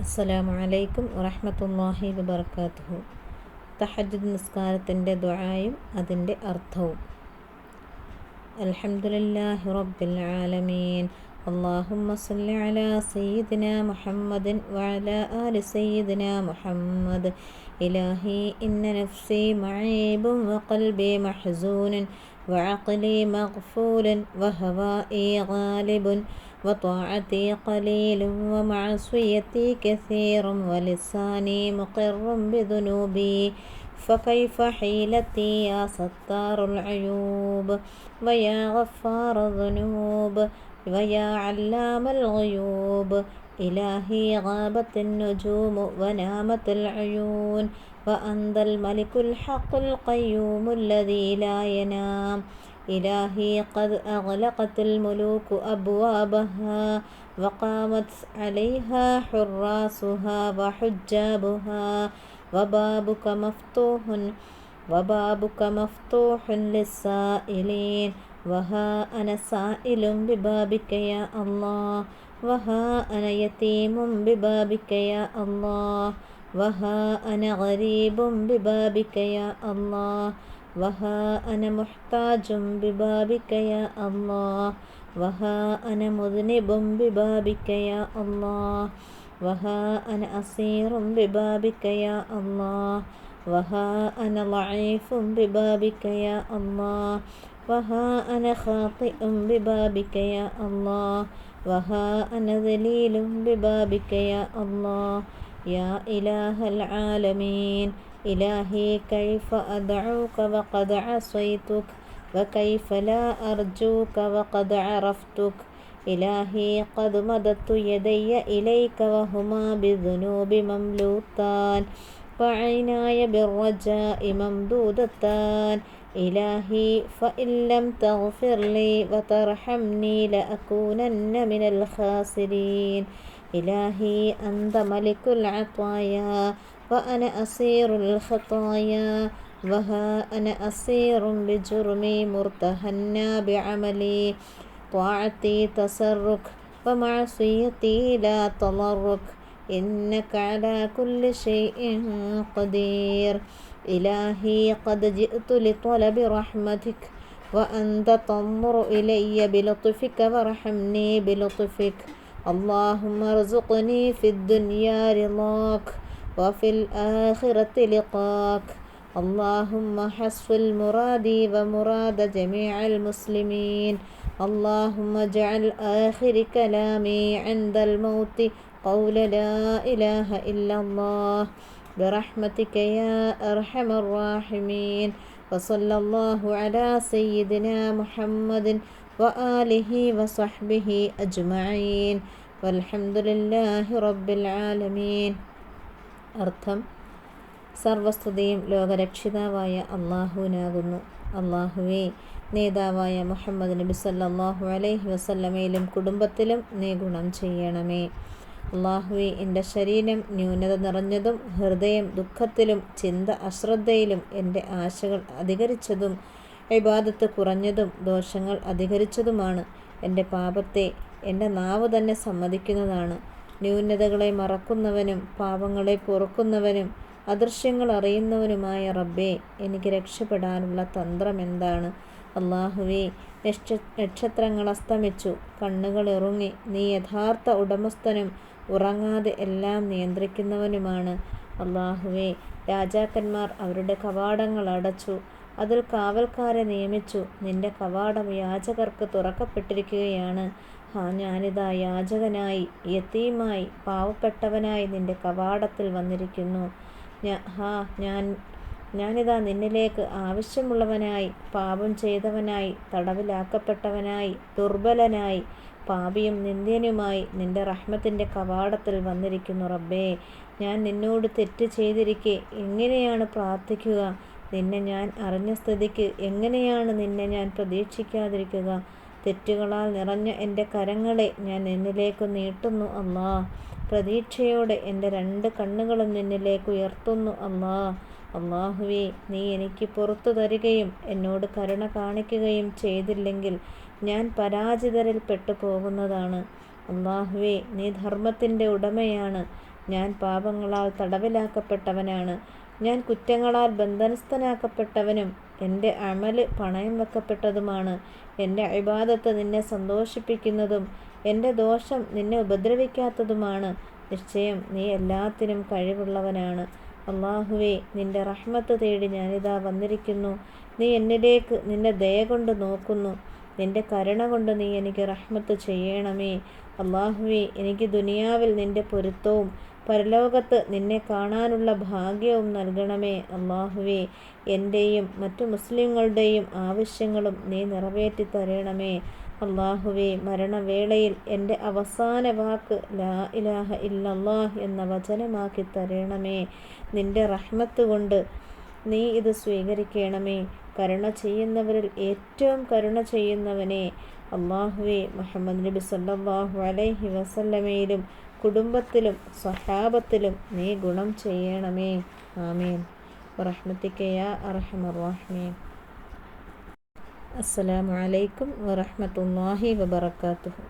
അസ്സലാമു അലൈക്കും വറഹമത്തല്ലാഹി വബർക്കാത്തുഹു തഹജുദ് നിസ്കാരത്തിന്റെ ദുആയും അതിന്റെ അർത്ഥവും. അൽഹംദുലില്ലാഹി റബ്ബിൽ ആലമീൻ. അള്ളാഹുമ്മ സല്ലി അലാ സയ്യിദിന മുഹമ്മദിൻ വഅല ആലി സയ്യിദിന മുഹമ്മദ്. ഇലാഹി ഇന്ന നഫ്സി മഈബും വഖൽബി മഹ്സൂനൻ വഅഖ്ലി മഗ്ഫൂലൻ വഹവാഇ ഗാലിബുൻ وطاعتي قليل ومعصيتي كثير ولساني مقر بذنوبي فكيف حيلتي يا ستار العيوب؟ ويا غفار الذنوب ويا علام الغيوب. إلهي غابت النجوم ونامت العيون وأنت الملك الحق القيوم الذي لا ينام. إلهي قد أغلقت الملوك أبوابها وقامت عليها حراسها وحجابها وبابك مفتوح وبابك مفتوح للسائلين. وها أنا سائل ببابك يا الله. وها أنا يتيم ببابك يا الله. وها أنا غريب ببابك يا الله. وها أنا محتاج ببابك يا الله وها أنا مذنب ببابك يا الله وها أنا أسير ببابك يا الله وها أنا ضعيف ببابك يا الله وها أنا خاطئ ببابك يا الله وها أنا ذليل ببابك يا الله يا إله العالمين إلهي كيف أدعوك وقد عصيتك؟ وكيف لا أرجوك وقد عرفتك؟ إلهي قد مددت يدي إليك وهما بالذنوب مملوتان وعيناي بالرجاء ممدودتان. إلهي فإن لم تغفر لي وترحمني لأكونن من الخاسرين. إلهي أنت ملك العطايا. وأنا أسير الخطايا وها أنا أسير بجرمي مرتهنا بعملي. طاعتي تسرك ومعصيتي لا تضرك. إنك على كل شيء قدير. إلهي قد جئت لطلب رحمتك وأنت تنظر إلي بلطفك وارحمني بلطفك. اللهم ارزقني في الدنيا رضاك. وفي الآخرة لقاك. اللهم حصل مرادي ومراد جميع المسلمين. اللهم اجعل آخر كلامي عند الموت قول لا إله إلا الله. برحمتك يا أرحم الراحمين. وصلى الله على سيدنا محمد وآله وصحبه أجمعين. والحمد لله رب العالمين. അർത്ഥം സർവസ്തുതിയും ലോകരക്ഷിതാവായ അള്ളാഹുവിനാകുന്നു. അള്ളാഹുവേ നേതാവായ മുഹമ്മദ് നബി സല്ലാഹു അലൈഹി വസല്ലമയിലും കുടുംബത്തിലും നീ ഗുണം ചെയ്യണമേ. അള്ളാഹുവെ എന്റെ ശരീരം ന്യൂനത നിറഞ്ഞതും ഹൃദയം ദുഃഖത്തിലും ചിന്ത അശ്രദ്ധയിലും എന്റെ ആശകൾ അധികരിച്ചതും വിവാദത്ത് കുറഞ്ഞതും ദോഷങ്ങൾ അധികരിച്ചതുമാണ്. എന്റെ പാപത്തെ എന്റെ നാവ് തന്നെ സമ്മതിക്കുന്നതാണ്. ന്യൂനതകളെ മറക്കുന്നവനും പാപങ്ങളെ പൊറുക്കുന്നവനും അദൃശ്യങ്ങൾ അറിയുന്നവനുമായ റബ്ബേ എനിക്ക് രക്ഷപ്പെടാനുള്ള തന്ത്രം എന്താണ്? അള്ളാഹുവേ നക്ഷ നക്ഷത്രങ്ങൾ അസ്തമിച്ചു കണ്ണുകൾ ഇറങ്ങി നീ യഥാർത്ഥ ഉടമസ്ഥനും ഉറങ്ങാതെ എല്ലാം നിയന്ത്രിക്കുന്നവനുമാണ്. അള്ളാഹുവേ രാജാക്കന്മാർ അവരുടെ കവാടങ്ങൾ അടച്ചു അതിൽ കാവൽക്കാരെ നിയമിച്ചു നിന്റെ കവാടം യാചകർക്ക് തുറക്കപ്പെട്ടിരിക്കുകയാണ്. ഹാ ഞാനിതാ യാചകനായി യത്തീമായി പാവപ്പെട്ടവനായി നിന്റെ കവാടത്തിൽ വന്നിരിക്കുന്നു. ഹാ ഞാൻ ഞാനിതാ നിന്നിലേക്ക് ആവശ്യമുള്ളവനായി പാപം ചെയ്തവനായി തടവിലാക്കപ്പെട്ടവനായി ദുർബലനായി പാപിയും നിന്ദ്യനുമായി നിന്റെ റഹ്മത്തിന്റെ കവാടത്തിൽ വന്നിരിക്കുന്നു റബ്ബേ. ഞാൻ നിന്നോട് തെറ്റ് ചെയ്തിരിക്കെ എങ്ങനെയാണ് പ്രാർത്ഥിക്കുക? നിന്നെ ഞാൻ അറിഞ്ഞ സ്ഥിതിക്ക് എങ്ങനെയാണ് നിന്നെ ഞാൻ പ്രതീക്ഷിക്കാതിരിക്കുക? തെറ്റുകളാൽ നിറഞ്ഞ എന്റെ കരങ്ങളെ ഞാൻ നിന്നിലേക്ക് നീട്ടുന്നു അല്ലാ. പ്രതീക്ഷയോടെ എന്റെ രണ്ട് കണ്ണുകളും നിന്നിലേക്ക് ഉയർത്തുന്നു അല്ലാ. അള്ളാഹുവേ നീ എനിക്ക് പുറത്തു തരികയും എന്നോട് കരുണ കാണിക്കുകയും ചെയ്തില്ലെങ്കിൽ ഞാൻ പരാജിതരിൽ പെട്ടു പോകുന്നതാണ് നീ ധർമ്മത്തിന്റെ ഉടമയാണ്. ഞാൻ പാപങ്ങളാൽ തടവിലാക്കപ്പെട്ടവനാണ്. ഞാൻ കുറ്റങ്ങളാൽ ബന്ധനസ്ഥനാക്കപ്പെട്ടവനും എന്റെ അമൽ പണയം വെക്കപ്പെട്ടതുമാണ്. എന്റെ അഭിബാധത്ത് നിന്നെ സന്തോഷിപ്പിക്കുന്നതും എന്റെ ദോഷം നിന്നെ ഉപദ്രവിക്കാത്തതുമാണ്. നിശ്ചയം നീ എല്ലാത്തിനും കഴിവുള്ളവനാണ്. അള്ളാഹുവേ നിന്റെ റഹ്മത്ത് തേടി ഞാനിതാ വന്നിരിക്കുന്നു. നീ എന്നിലേക്ക് നിന്റെ ദയ കൊണ്ട് നോക്കുന്നു. നിന്റെ കരുണ കൊണ്ട് നീ എനിക്ക് റഹ്മത്ത് ചെയ്യണമേ. അള്ളാഹുവേ എനിക്ക് ദുനിയാവിൽ നിന്റെ പൊരുത്തവും പരലോകത്ത് നിന്നെ കാണാനുള്ള ഭാഗ്യവും നൽകണമേ. അള്ളാഹുവേ എന്റെയും മറ്റു മുസ്ലിങ്ങളുടെയും ആവശ്യങ്ങളും നീ നിറവേറ്റി തരണമേ. അള്ളാഹുവേ മരണവേളയിൽ എന്റെ അവസാന വാക്ക് ലാ ഇലാഹ ഇല്ലല്ലാഹ് എന്ന വചനമാക്കി തരണമേ. നിന്റെ റഹ്മത്ത് കൊണ്ട് നീ ഇത് സ്വീകരിക്കണമേ. കരുണ ചെയ്യുന്നവരിൽ ഏറ്റവും കരുണ ചെയ്യുന്നവനെ അള്ളാഹുവെ മുഹമ്മദ് നബി സല്ലാഹു അലൈഹി വസല്ലമയിലും കുടുംബത്തിലും സ്വഹാബത്തിലും നീ ഗുണം ചെയ്യണമേ. ആമീൻ. വറഹ്മത്തിക്കയ അറഹമറാഹ്മീൻ അസ്സലാമു അലൈക്കും വറഹ്മത്തുള്ളാഹി വബറകാതുഹു.